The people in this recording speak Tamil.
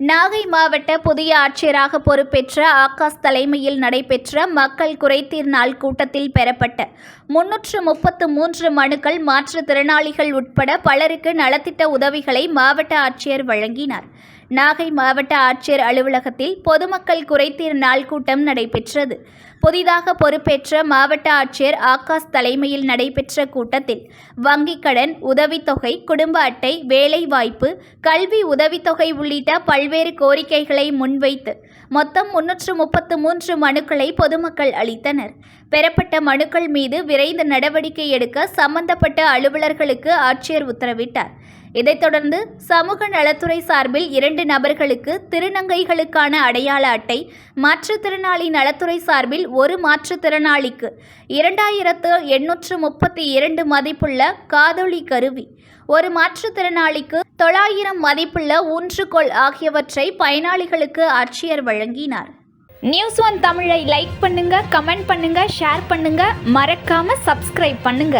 நாகை மாவட்ட புதிய ஆட்சியராக பொறுப்பேற்ற ஆகாஷ் தலைமையில் நடைபெற்ற மக்கள் குறைதீர் நாள் கூட்டத்தில் பெறப்பட்ட முன்னூற்று முப்பத்து மூன்று மனுக்கள் மாற்றுத்திறனாளிகள் உட்பட பலருக்கு நலத்திட்ட உதவிகளை மாவட்ட ஆட்சியர் வழங்கினார். நாகை மாவட்ட ஆட்சியர் அலுவலகத்தில் பொதுமக்கள் குறைதீர் நாள் கூட்டம் நடைபெற்றது. புதிதாக பொறுப்பேற்ற மாவட்ட ஆட்சியர் ஆகாஷ் தலைமையில் நடைபெற்ற கூட்டத்தில் வங்கிக் கடன் உதவித்தொகை குடும்ப அட்டை வேலைவாய்ப்பு கல்வி உதவித்தொகை உள்ளிட்ட பல்வேறு கோரிக்கைகளை முன்வைத்து மொத்தம் முன்னூற்று முப்பத்து மூன்று மனுக்களை பொதுமக்கள் அளித்தனர். பெறப்பட்ட மனுக்கள் மீது விரைந்து நடவடிக்கை எடுக்க சம்பந்தப்பட்ட அலுவலர்களுக்கு ஆட்சியர் உத்தரவிட்டார். இதைத் தொடர்ந்து சமூக நலத்துறை சார்பில் இரண்டு நபர்களுக்கு திருநங்கைகளுக்கான அடையாள அட்டை மாற்றுத்திறனாளி நலத்துறை சார்பில் ஒரு மாற்றுத்திறனாளிக்கு இரண்டாயிரத்து எண்ணூற்று முப்பத்தி இரண்டு மதிப்புள்ள காதொளி கருவி ஒரு மாற்றுத்திறனாளிக்கு தொள்ளாயிரம் மதிப்புள்ள ஊன்றுகோல் ஆகியவற்றை பயனாளிகளுக்கு ஆட்சியர் வழங்கினார். நியூஸ் ஒன் தமிழை லைக் பண்ணுங்க கமெண்ட் பண்ணுங்க ஷேர் பண்ணுங்க மறக்காம சப்ஸ்கிரைப் பண்ணுங்க.